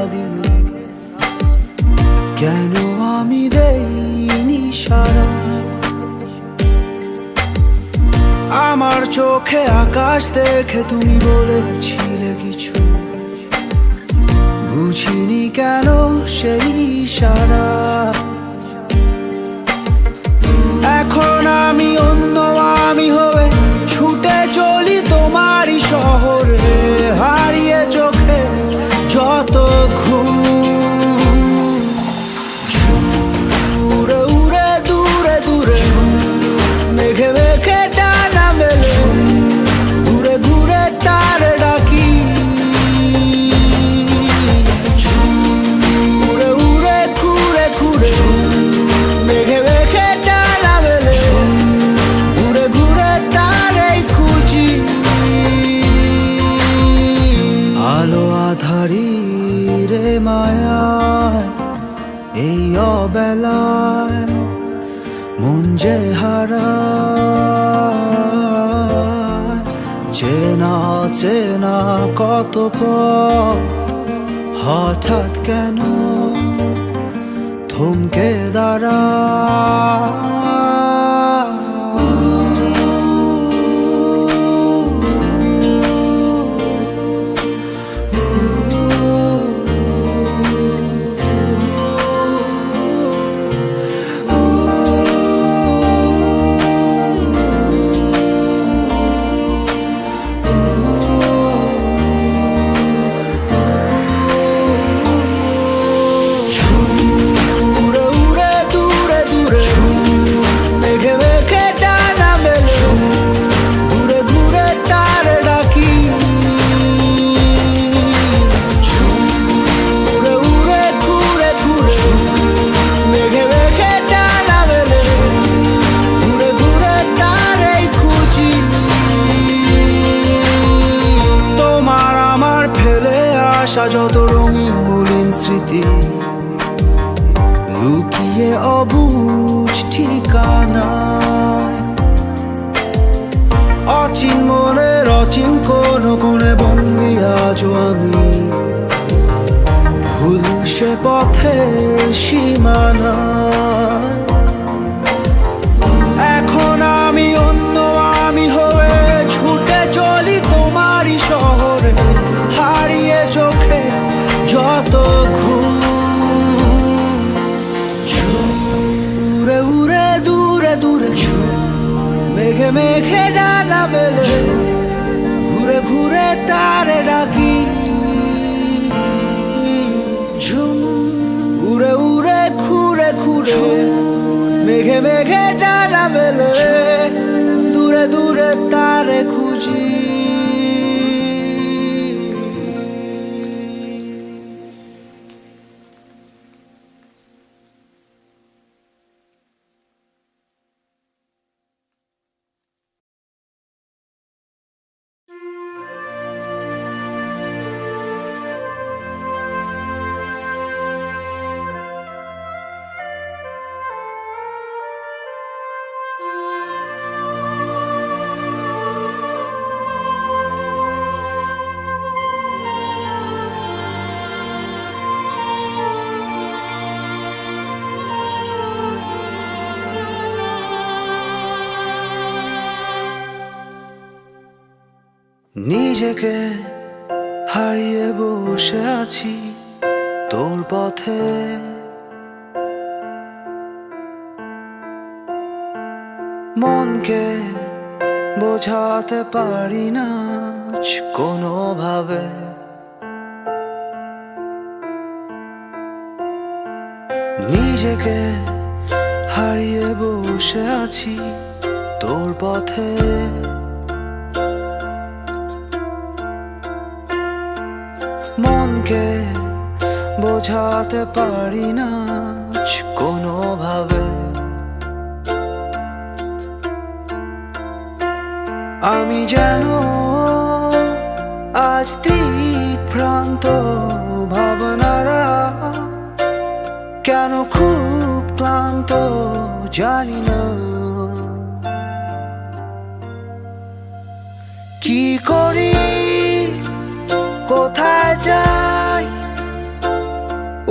দিলে কেন আমি দেইনি সারা? আমার চোখে আকাশ দেখে তুমি বলেছিলে কিছু। বুঝিনি কেন সেই সারা। এখন আমি অন্য আমি হয়ে চেনা চেনা কত হঠাৎ কেন থমকে দাঁড়া মেঘে মেঘে ডানা মেলে, ঘুরে ঘুরে তারে ডাকি। উড়ে উড়ে ঘুরে ঘুরে মেঘে মেঘে ডানা মেলে, দূরে দূরে তারে খুঁজি। নিজেকে হারিয়ে বসে আছি তোর পথে। মনকে বোঝাতে পারি না কোনোভাবে। নিজেকে হারিয়ে বসে আছি তোর পথে। বোঝাতে পারি না কোনোভাবে। আমি যেন আজ দিকভ্রান্ত ভাবনারা কেন খুব ক্লান্ত জানি না। কি করি, কোথায় যাই?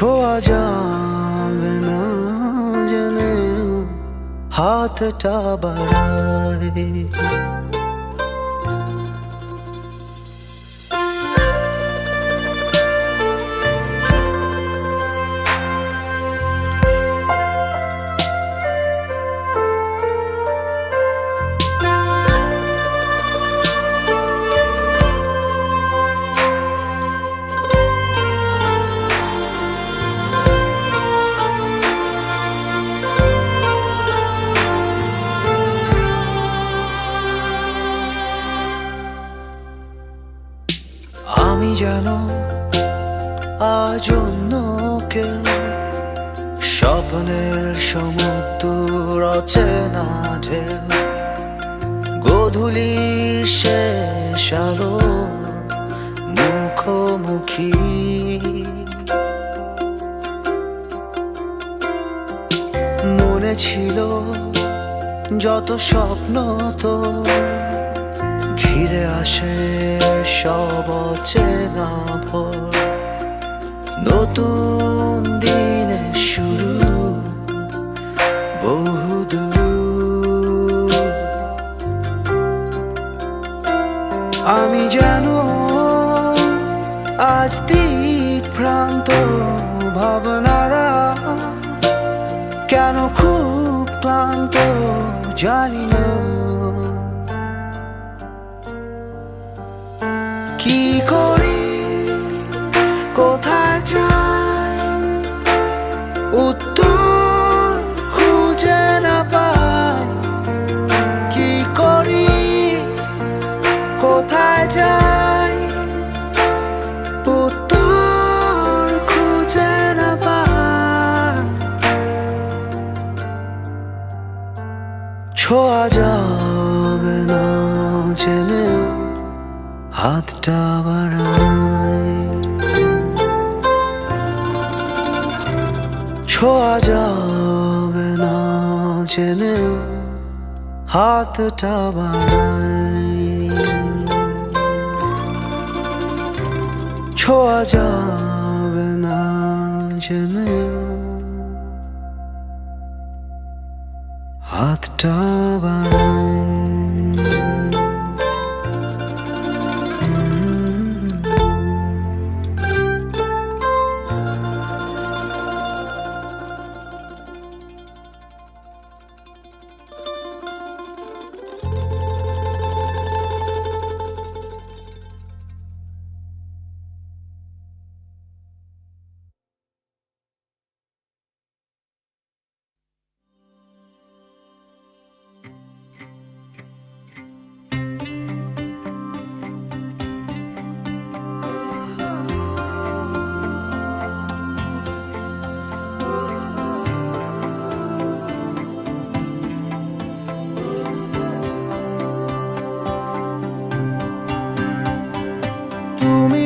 ছোঁয়া যাবে না জেনে হাতটা বাড়াই আজ স্বপ্নের সমুদ্র অচেনা ঢেউ, গোধূলি শেষ আলো, মুখোমুখি। মনে ছিল যত স্বপ্ন তো ঘিরে আসে সব অচেনা ভোর। নতুন দিনের শুরু। বহুদূর আমি যেন আজ দিক ভ্রান্ত ভাবনারা কেন খুব ক্লান্ত জানি ছোঁয়া যাবে না জেনেও হাতটা বাড়াই ছোঁয়া যাবে না জেনেও হাতটা বাড়াই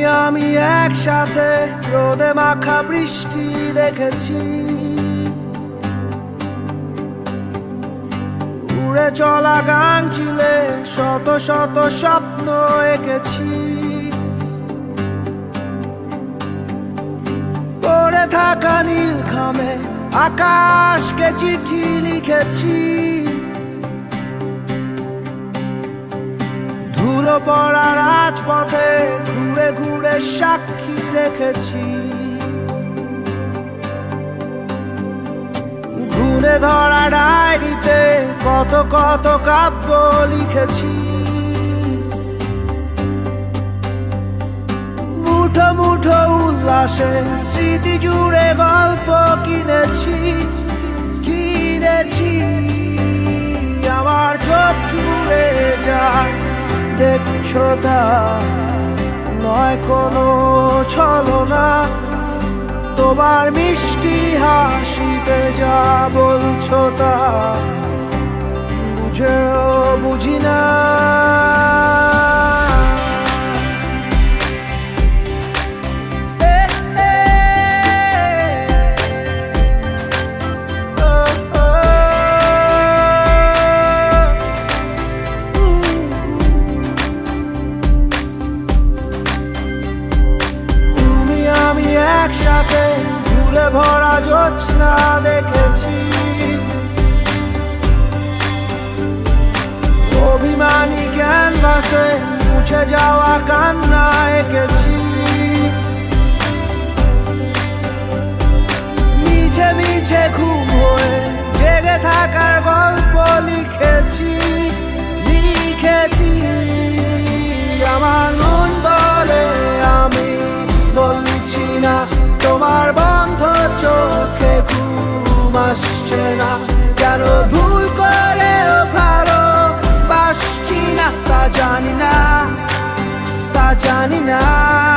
আমি একসাথে রোদে মাখা বৃষ্টি দেখেছি। উড়ে চলা গান চিলে শত শত স্বপ্ন এঁকেছি। পড়ে থাকা নীল খামে আকাশকে চিঠি লিখেছি। পড়া রাজপথে ঘুরে ঘুরে সাক্ষী রেখেছি। ঘুরে ধরা ডায়েরিতে কত কত কাব্য লিখেছি। মুঠো মুঠো উল্লাসে স্মৃতি জুড়ে গল্প কিনেছি কিনেছি। আমার চোখ জুড়ে যায় দেখছ তা নয় কোনো ছলনা। তোমার মিষ্টি হাসিতে যা বলছো তা বুঝেও আছি। অভিমানী ক্যানভাসে মুছে যাওয়া কান্না এঁকেছি। মিছে মিছে খুব হয়ে জেগে থাকার গল্প লিখেছি। kanina.